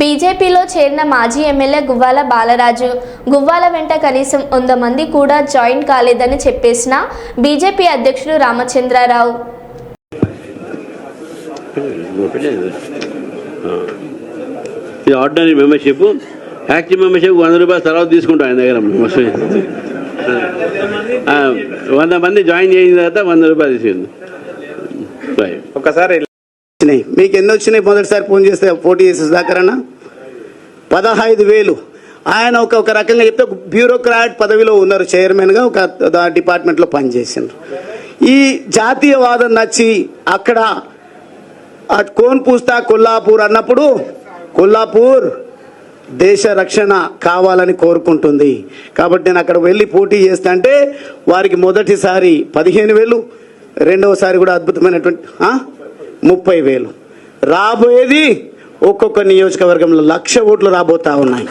బీజేపీలో చేరిన మాజీ ఎమ్మెల్యే గువ్వాల బాలరాజు. గువ్వాల వెంట కనీసం వంద మంది కూడా జాయిన్ కాలేదని చెప్పేసిన బీజేపీ అధ్యక్షుడు రామచంద్రారావు. ఇది ఆర్డినరీ మెంబర్షిప్ యాక్టివ్ మెంబర్షిప్ వంద రూపాయలు తర్వాత తీసుకుంటాం ఆయన దగ్గర. వంద మంది జాయిన్ చేసిన తర్వాత వంద రూపాయలు తీసుకుంది ఒకసారి వచ్చినాయి. మీకు ఎన్ని వచ్చినాయి? మొదటిసారి ఫోన్ చేస్తే పోటీ చేసే సుధాకర్ పదహైదు వేలు. ఆయన ఒక ఒక రకంగా చెప్తే బ్యూరోక్రాట్ పదవిలో ఉన్నారు. చైర్మన్గా ఒక దా- డిపార్ట్మెంట్లో పనిచేసినారు ఈ జాతీయవాదం నచ్చి అక్కడ కోన్ పూస్తా కొల్లాపూర్ అన్నప్పుడు కొల్లాపూర్ దేశ రక్షణ కావాలని కోరుకుంటుంది. కాబట్టి నేను అక్కడ వెళ్ళి పోటీ చేస్తా అంటే వారికి మొదటిసారి పదిహేను వేలు రెండవసారి కూడా అద్భుతమైనటువంటి ముప్పై వేలు. రాబోయేది ఒక్కొక్క నియోజకవర్గంలో లక్ష ఓట్లు రాబోతా ఉన్నాయి.